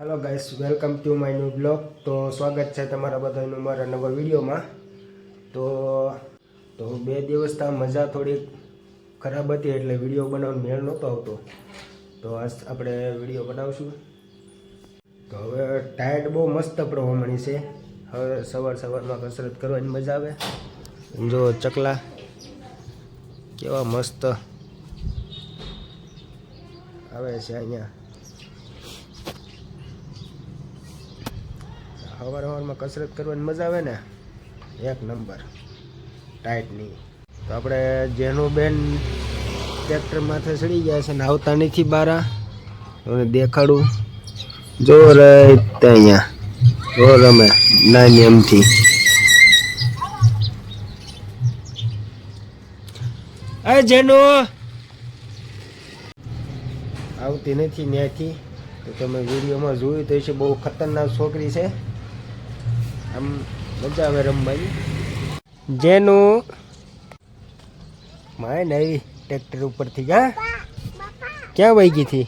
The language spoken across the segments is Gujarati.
Hello guys welcome to my new blog તો સ્વાગત છે તમારા બધાનું મારા નવા વિડીયોમાં. તો તો બે દિવસ ત્યાં મજા થોડીક ખરાબ હતી એટલે વીડિયો બનાવવાનો મેળ નહોતો આવતો. તો આજ આપણે વીડિયો બનાવશું. તો હવે ટાયર્ડ બહુ મસ્ત પ્રવાહ છે. હવે સવાર સવારમાં કસરત કરવાની મજા આવે. જો ચકલા કેવા મસ્ત આવે છે અહીંયા. સવાર અવારમાં કસરત કરવાની મજા આવે ને? એક નંબર. ટાઈટની તો આપણે જેનું બેન ટ્રેક્ટર માથે ચડી ગયા છે ને આવતા નથી બારા. અને દેખાડું. જો રે અહીંયા. જો રમે નાની એમથી. અરે જેનો! આવતી નથી ત્યાંથી તો તમે વિડીયોમાં જોયું તો છે બહુ ખતરનાક છોકરી છે. આમ મજા આવે રમવાની. જેનું માય નવી ટ્રેક્ટર ઉપરથી જા ક્યાં વહી ગઈ હતી?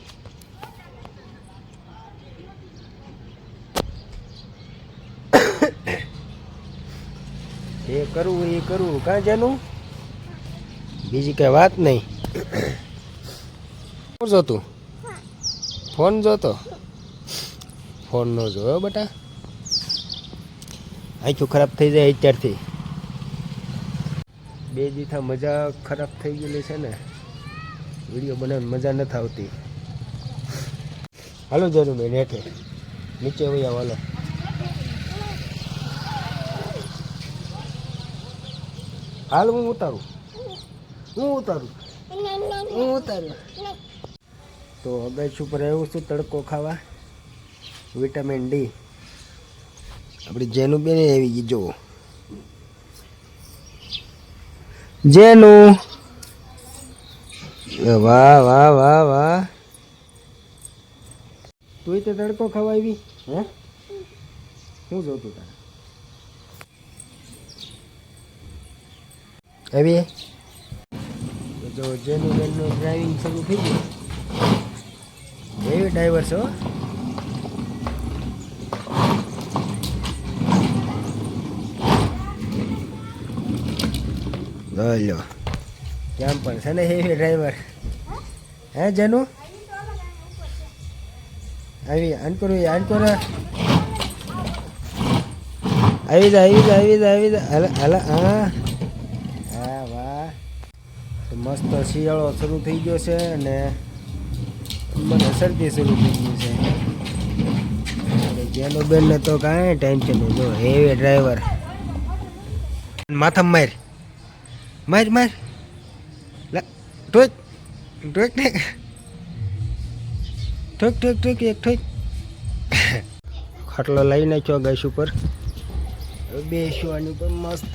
એ કરવું એ કરવું કાં જેનું? બીજી કઈ વાત નહીં. જોતું ફોન જોતો? ફોન નો જોયો, બેટા? આંખું ખરાબ થઈ જાય અત્યારથી. બે દીથા મજા ખરાબ થઈ ગયેલી છે ને. વીડિયો બનાવવાની મજા નથી આવતી. હાલો જરૂર બેન હેઠે નીચે વયા હાલો. હાલ હું ઉતારું? હું ઉતારું? હું ઉતારું? તો અગાઈ ઉપર આવ્યું છું તડકો ખાવા. Vitamin D. આપણી જેનું બેન આવી ગઈ જુઓ. જેનું. વાહ વાહ વાહ વાહ. તું તે તડકો ખાવા આવી હે? શું જોતું તારે. આવી? જો જેનું બેનનું ડ્રાઇવિંગ શરૂ થઈ ગયું. એવી ડ્રાઈવર છો લો કેમ પણ છે ને હેવી ડ્રાઈવર હે, જેનું? આવી આનકોર આનકોર આવી જા આવી જા આવી જા આવી જા. હલા હલા, હા. હા વાહ. મસ્ત શિયાળો શરૂ થઈ ગયો છે અને મને શરદી શરૂ થઈ ગઈ છે. જેનો બેન ને તો કાંઈ ટેન્શન નહીં. જો હેવી ડ્રાઈવર માથામાં માર. માર માર ઠોક ઠોક ને ઠોક ઠોક ઠોક એક ઠોક ખાટલો લઈ નાખ્યો ગેસ ઉપર બેસ્યો આની ઉપર મસ્ત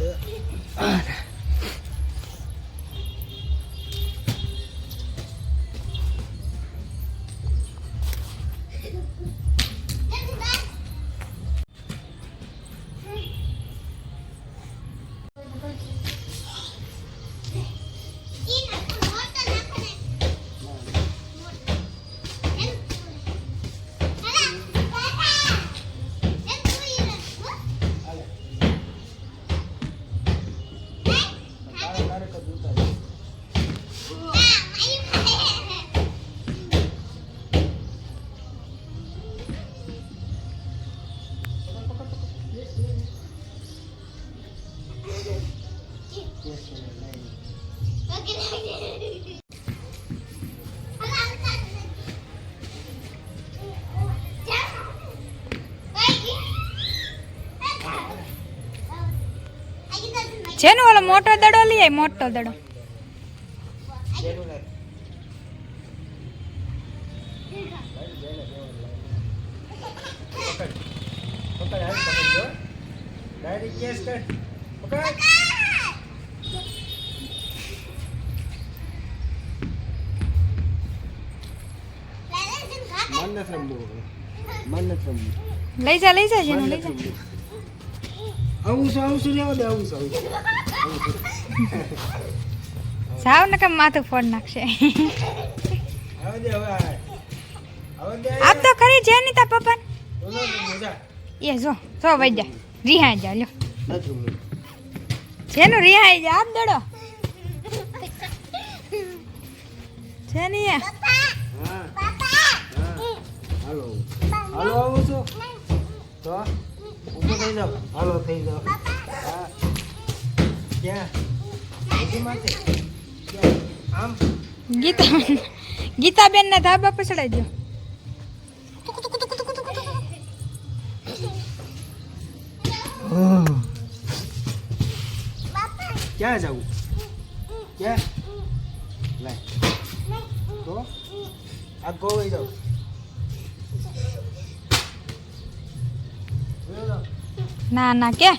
છે ને ઓલો મોટો દડો લઈ આય મોટો દડો. ડાયરેક્ટ કેસ કર પકડ મન નથી રમવું મન નથી રમવું લઈ જા લઈ જા જેનું લઈ જા. આવું છું આવું છું લેવા દે આવું છું સાવ ને કેમ માથું ફોડ નાખશે. આપ તો ખરી છે નહીં તા પપ્પા એ જો જો વઈ જા. રિહાઈ જા લ્યો. છે નું રિહાઈ જા આપ દડો. છે ની હાલો. હાલો આવું છું. તો? થઈ જાઓ. હાલો થઈ જાઓ. હા ક્યાં? આમ? ગીતા ગીતાબેન ને ધાબા પછડાઈ દો ક્યાં જવું? ક્યાં? લાય. તો? આ ગોવાઈ જાવ. ના ના કે?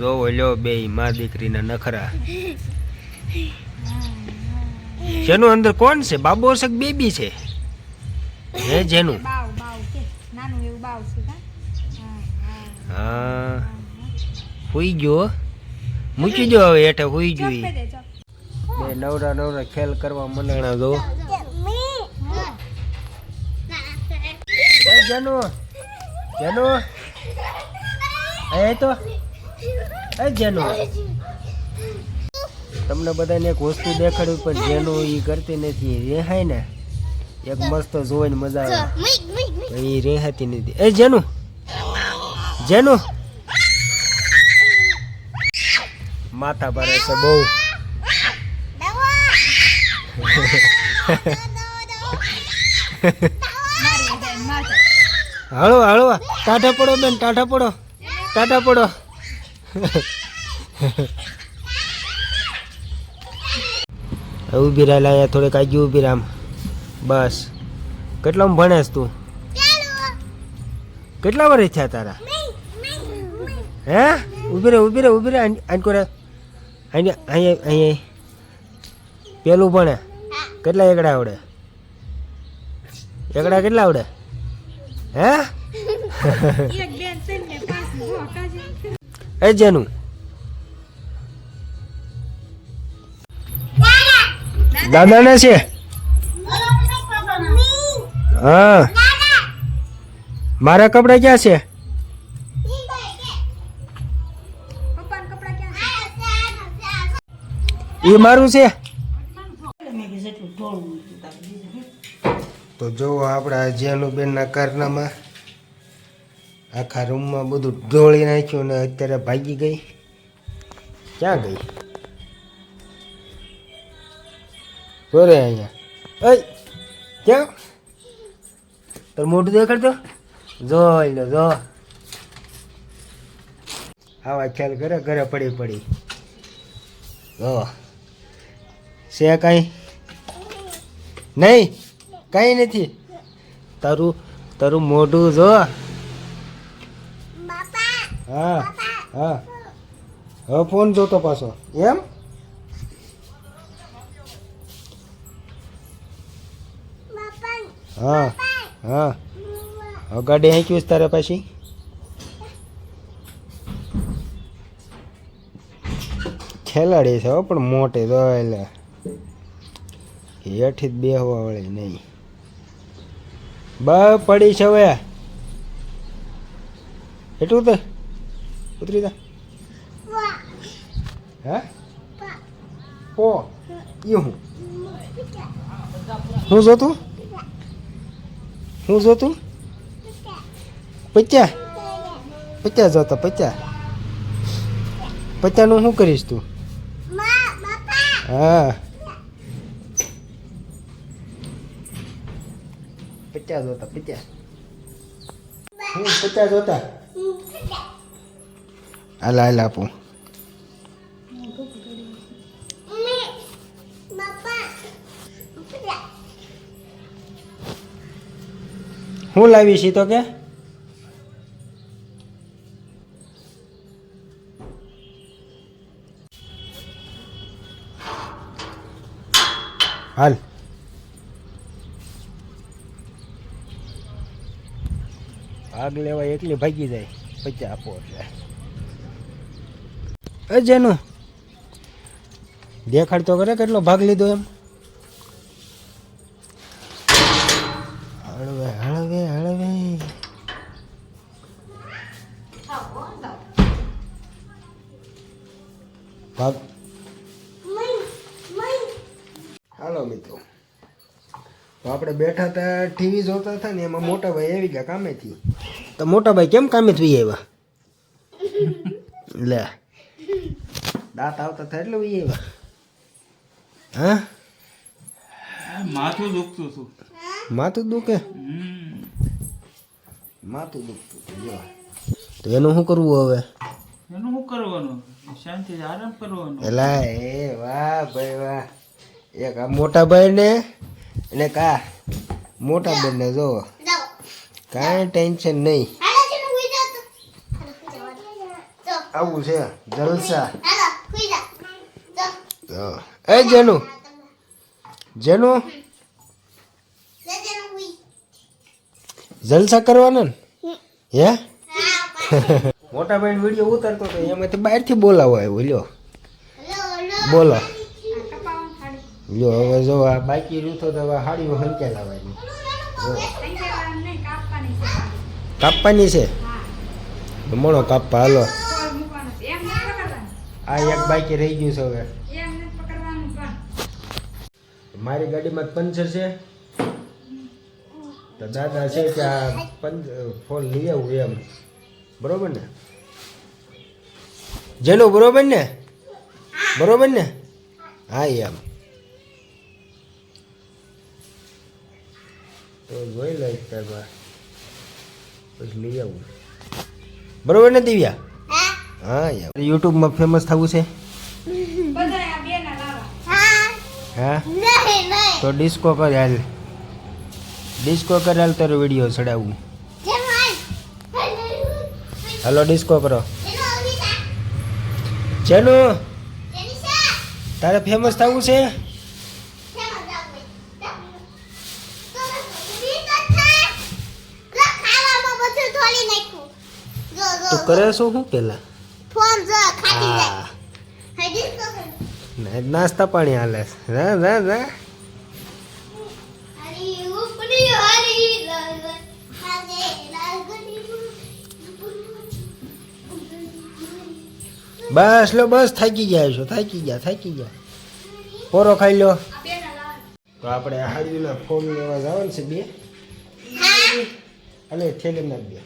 જો ઓલ્યો બે માં દીકરીના નખરા. જેનું અંદર કોણ છે? બાબો છે કે બેબી છે? હે જેનું? બાવ બાવ કે. નાનું એવું બાવ છે હા હા. હુઈ ગયો મૂકી દો હવે હેઠે હોઈ જોઈ. દે બે નવરા નવરા ખેલ કરવા મનાણા જો એ જેનું જેનું. એ તો એ જેનું. તમને બધાને એક વસ્તુ દેખાડ્યું પણ જેનું એ કરતી નથી રેહાય ને. એક મસ્ત જોઈને મજા આવે. એ રેહાતી નથી. એ જેનું જેનું. માથા ભરે છે બહુ. હળો હળો ટાટા પડો બેન ટાટા પડો ટાટા પડો. ઊભી રહેલા અહીંયા થોડીક આગી ઊભી રામ. બસ. કેટલા ભણેસ તું? કેટલા વર્ષ થયા તારા? હે? ઊભી રે ઊભી રે ઊભી રે આન કરે અહીંયા અહીંયા અહીંયા. પેલું ભણે. કેટલા એકડા આવડે? એકડા કેટલા આવડે? હે? એ જેનું. દાદા ને છે? હા. મારા કપડા ક્યાં છે? એ મારું છે. તો જો આપણા જેનું બેનના કારનામાં આખા રૂમમાં બધું ઢોળી નાખ્યું ને અત્યારે ભાગી ગઈ. ક્યાં ગઈ? સોરે અહીંયા. અય ક્યાં? તો મોટું દેખાડતો જો લો જો. આવા ખ્યાલ કરે, ઘરે પડી પડી. જો. છે કાંઈ? નહીં? કાંઈ નથી. તારું તારું મોઢું જો. હા હા. હવે ફોન જોતો પાછો. એમ? હા હા. હવે ગાડી છે તારે પછી. ખેલાડી છે પણ મોટી તો એટલે. હેઠી જ બેહવા વાળી નહીં. બા પડી છે હવે. એટલું તો? ઉતરી જા. હે? પો. ઈ હું? હું જોતું? હું જોતું? પચ્યા? પચ્યા જોતા પચ્યા. પચ્યાનું શું કરીશ તું? હા. પચાસ જોતા પચાસ. હું પચાસ જોતા હાલ હાલ, આપું. હું લાવી છી તો કે? હાલ. ભાગ લેવા એકલી ભાગી જાય એટલે એ જેનું દેખાડ તો કરે, કેટલો ભાગ લીધો એમ? હળવે હળવે હળવે. ભાગ. હાલો મિત્રો. તો આપણે બેઠા હતા ટીવી જોતા હતા ને એમાં મોટા ભાઈ આવી ગયા કામેથી. તો મોટા ભાઈ કેમ કામેથી આવ્યા લે. દાંત આવતા થાય એટલે વી આવ્યા હા? માથું દુખતું હતું. માથું દુખે? માથું દુખતું હતું, જો. તો એનું શું કરવું હવે? એનું શું કરવાનું? શાંતિ આરામ કરવાનો. એલા એ વાહ ભાઈ વાહ. એક આ મોટા ભાઈ ને અને કા મોટા બેન ને જો. કાંઈ ટેન્શન નહીં. આવું છે જલસા. જો. એ જેનું. જેનું? જલસા કરવાના ને? હે? મોટા ભાઈ વીડિયો ઉતારતો તો એમાંથી બહારથી બોલાવો આવ્યો લ્યો. બોલો. લ્યો હવે જો આ બાકી રૂતો તો હવે હાડીઓ હંકે લાવવાની. જો અહીં કહેવાનું નહીં કાપવાની છે ખાલી. કાપવાની છે? મણો કાપવા, હાલો. આ એક બાકી રહી ગયું છે હવે. મારી ગાડીમાં પંચર છે. તો દાદા છે કે આ ફોન લઈ આવું એમ. બરોબર ને? જેનું બરોબર ને? બરોબર ને? હા, એમ. તો જોઈ લઈશ તારમાં પછી લઈ આવું. બરોબર ને દિવ્યા? હા યાર. યુટ્યુબમાં ફેમસ થવું છે? હા? તો ડિસ્કો કર હાલ. ડિસ્કો કર હાલ તારો વીડિયો ચડાવું. હાલો ડિસ્કો કરો. જેનું તારે ફેમસ થવું છે? કરે શું શું પેલા? ફોન જો ખાટી જાય. હા હજી તો ના- નાસ્તા પાણી હાલે હાજે લાલ ગની બસ લો બસ થાકી ગયા છો થાકી ગયા થાકી ગયા. પોરો ખાઈ લો. તો આપણે હાડીના ફોન લેવા જવાનું છે બે. અને થેલીના બે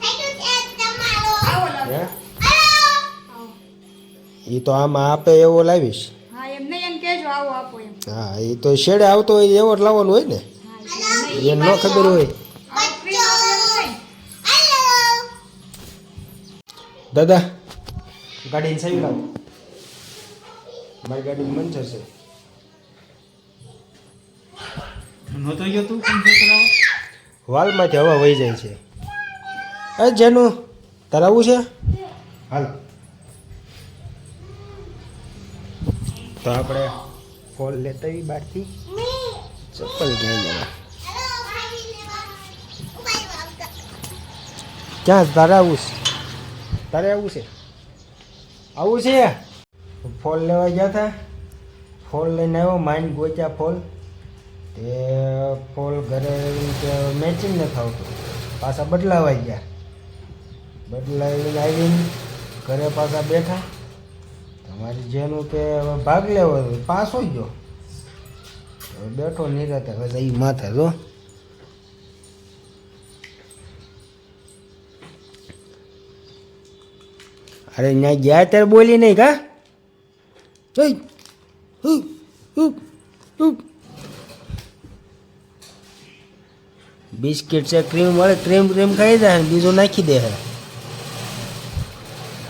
થેન્ક યુ છે તમારો આવો લાવો હે? એ તો આમાં આપે એવો લાવીશ. હા એમ નહીં એમ કહેજો આવો આપો એમ. હા એ તો શેડે આવતો હોય એવો જ લાવવાનો હોય ને. એ ન ખબર હોય. દાદા ગાડીને સહી લાવ. મારી ગાડી મંચર છે. નહોતો ગયો તું? વાલમાંથી હવા વહી જાય છે. એ જેનું તારે આવું છે? હાલ. તો આપણે ફોન લેતા આવી બહારથી ચપ્પલ ક્યાં જવા ક્યાં તારે આવું છે? તારે આવું છે? આવું છે? ફોન લેવા ગયા હતા. ફોન લઈને આવ્યો માઇન્ડ ગોચ્યા ફોન તે ફોલ ઘરે મેચિંગ નથી આવતું. પાછા બદલાવા ગયા. બદલાવીને લાવીને ઘરે પાછા બેઠા. તમારી જેનું કે હવે ભાગ લેવો પાસ હોય ગયો. હવે બેઠો નિરાતે, હવે જઈ માથે, જો. અરે ત્યાં ગયા ત્યારે બોલી નહીં કા. બિસ્કિટ છે, ક્રીમ મળે ક્રીમ ક્રીમ ખાઈ જાય બીજું નાખી દે હે.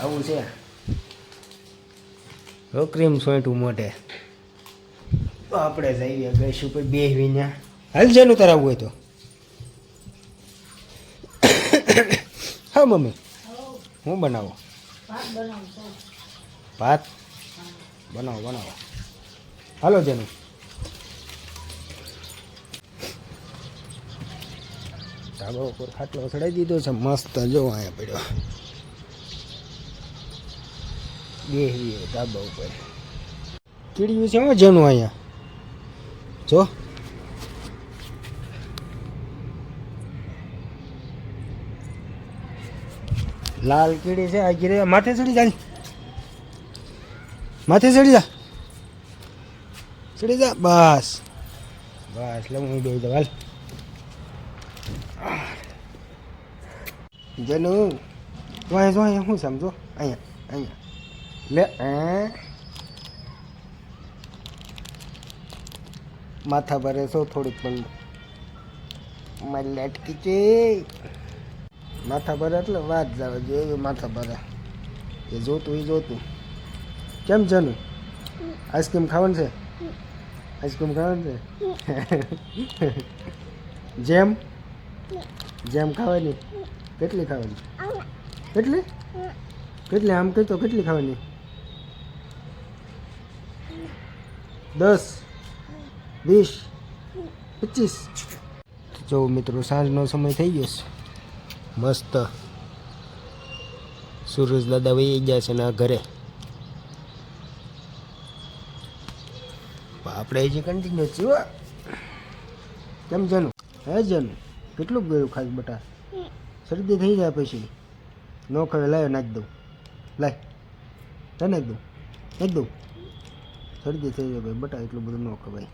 આવું છે. રોક્રીમ ક્રીમ સોંટું મોઢે. તો આપણે જઈએ ગઈશું પછી બે વિના હાલ છે નું તારા હોય તો. હા મમ્મી. હું બનાવો? ભાત બનાવો બનાવો હાલો જેનું. ધાબા ઉપર ખાટલો ચડાવી દીધો છે. મસ્ત જો અહીંયા પડ્યો. બેહવીએ ધાબા ઉપર કીડિયું છે હો જેનું અહીંયા જો લાલ કીડી છે આ ગીરે માથે ચડી જાય માથે ચડી જા ચડી જા બસ બસ લે હું બે જવાલ જનુ તો અહીંયા જો અહીંયા શું સમજો અહીંયા અહીંયા લે માથા ભરે છો, થોડીક પણ. મારી લટકી છે. માથા ભરે એટલે વાત જાવે એવી માથા ભરે. એ જોતું એ જોતું. કેમ જનું? આઈસ્ક્રીમ ખાવાનું છે? આઈસ્ક્રીમ ખાવાનું છે? જેમ? જેમ ખાવાની. કેટલી ખાવાની? કેટલી? કેટલી? આમ કહેતો કેટલી ખાવાની? દસ, વીસ, પચીસ. જો મિત્રો, સાંજનો સમય થઈ ગયો છે. મસ્ત. સુરજ દાદા વહી ગયા છે ને ઘરે. આપણે હજી કન્ટિન્યુ છીએ કેમ જનું? હે જનું, કેટલું ગયું ખાસ બટા શરદી થઈ જાય પછી. ન ખવે લાવ નાખી દઉં. લાય નાખી દઉં. નાખી દઉં. શરદી થઈ જાય ભાઈ બટા એટલું બધું ન ખવાય.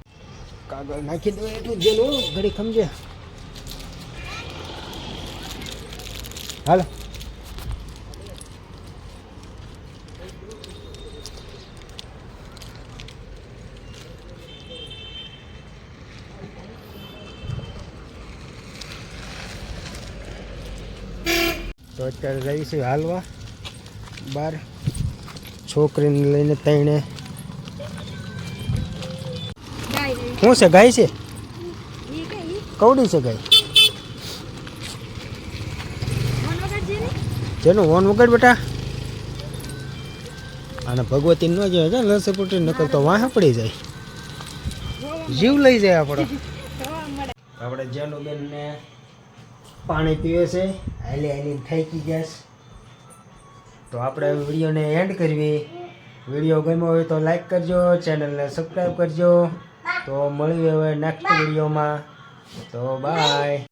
કાગળ નાખી દો એટલું જેનું ઘડી સમજે હાલ. તો અત્યારે જઈશું હાલવા. બાર. છોકરીને લઈને તઈને શું છે ગાય છે? કવડી છે ગાય? જેનું વોન વગર બેટા. અને ભગવતી ન જાય છે લસે પૂટી નકર તો વાહ પડી જાય. જીવ લઈ જાય આપણો. આપણે જેનું બેન ને પાણી પીવે છે હાલી હાલી થાકી ગયા છે. તો આપણે વિડીયોને એન્ડ કરવી વીડિયો ગમ્યો હોય તો લાઈક કરજો ચેનલને સબસ્ક્રાઈબ કરજો. તો મળીએ હવે નેક્સ્ટ વિડીયોમાં તો બાય